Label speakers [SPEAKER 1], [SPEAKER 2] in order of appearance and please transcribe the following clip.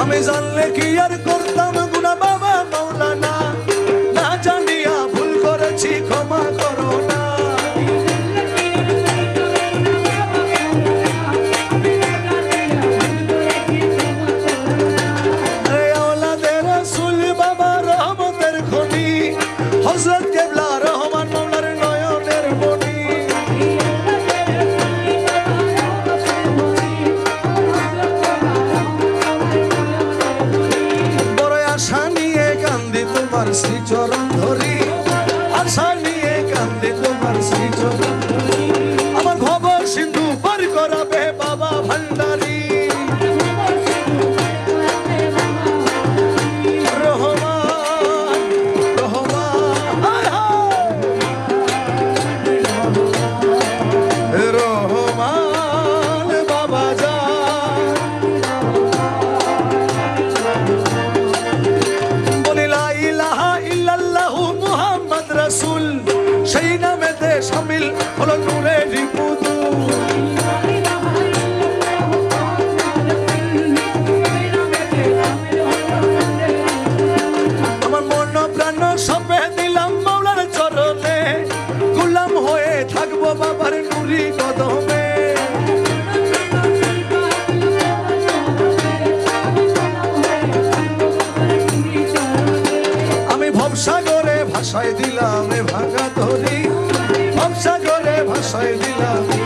[SPEAKER 1] আমি জানলে কি আর শ্রীচরণ ধরি। আশা নিয়ে কান্দে তোমার শ্রীচরণ আমার ভব সিন্ধু পর করাবে বাবা ভান্ডার। রাসুল, সেই নামেতে সামিল হলো নূরের আমার মন প্রাণ সবে দিলাম হয়ে থাকব বাবার নুরি ভাষায় দিলাম ভাঙা ধরি ভাষা করে ভাষায় দিলাম